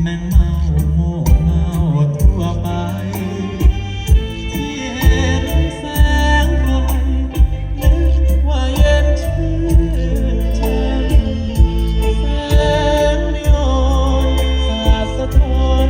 แมงเมาโม่เมาทั่วไปเห็นแสงไฟว่าย็นชื่นใจแสงนิอนสาดสะท้อน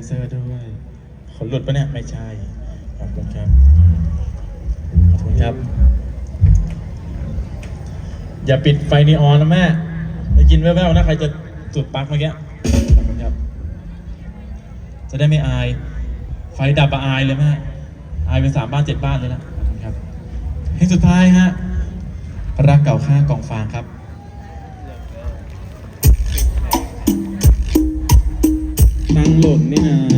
นเซอร์ด้วย ขนหลุดปะเนี่ย ไม่ใช่ ขอบคุณครับ ขอบคุณครับ อย่าปิดไฟนีออนนะแม่ได้ยินแว่วๆนะ ใครจะจุดปลั๊กเมื่อกี้ ขอบคุณครับ จะได้ไม่อาย ไฟดับอะอายเลยแม่ อายเป็นสามบ้านเจ็ดบ้านเลยนะขอบคุณครับเพลงสุดท้ายฮะรักเก่าข้างกองฟางครับ หล่นนี่นะ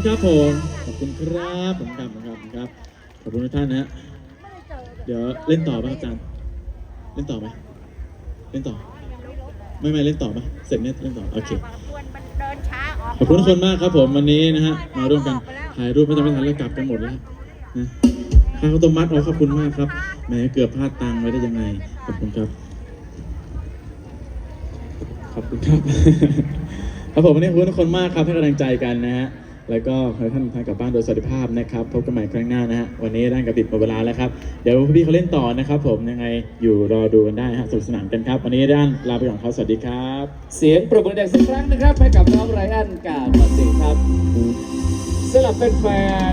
คุณครับผมขอบคุณครับผมครับครับผมครับ ขอบคุณทุกท่านนะฮะเดี๋ยวเล่นต่อป่ะอาจารย์เล่นต่อไหมเล่นต่อ ไม่ไม่เล่นต่อป่ะเสร็จเนี่ยเล่นต่อโอเคขอบคุณทุกคนมากครับผมวันนี้นะฮะมาร่วมกันถ่ายรูปไม่ทันไม่ทันแล้วกลับกันหมดแล้วนะข้าวต้มมัดอ๋อขอบคุณมากครับแหมเกือบพลาดตังค์ไว้ได้ยังไงขอบคุณครับ ขอบคุณครับครับผมวันนี้ขอบคุณทุกคนมากครับให้กำลังใจกันนะฮะ แล้วก็ขอให้ท่านทานกลับบ้านโดยสวัสดิภาพนะครับ พบกันใหม่ครั้งหน้านะฮะ วันนี้ด้านกับปิดหมดเวลาแล้วครับ เดี๋ยวพี่เขาเล่นต่อนะครับ ผม ยังไงอยู่รอดูกันได้ฮะสนุกสนานกันครับ วันนี้ด้านลาไปก่อนครับ สวัสดีครับ เสียงปรบมือดังสักครั้งนะครับให้กับน้องไรอันกาดมาสิครับสำหรับแฟน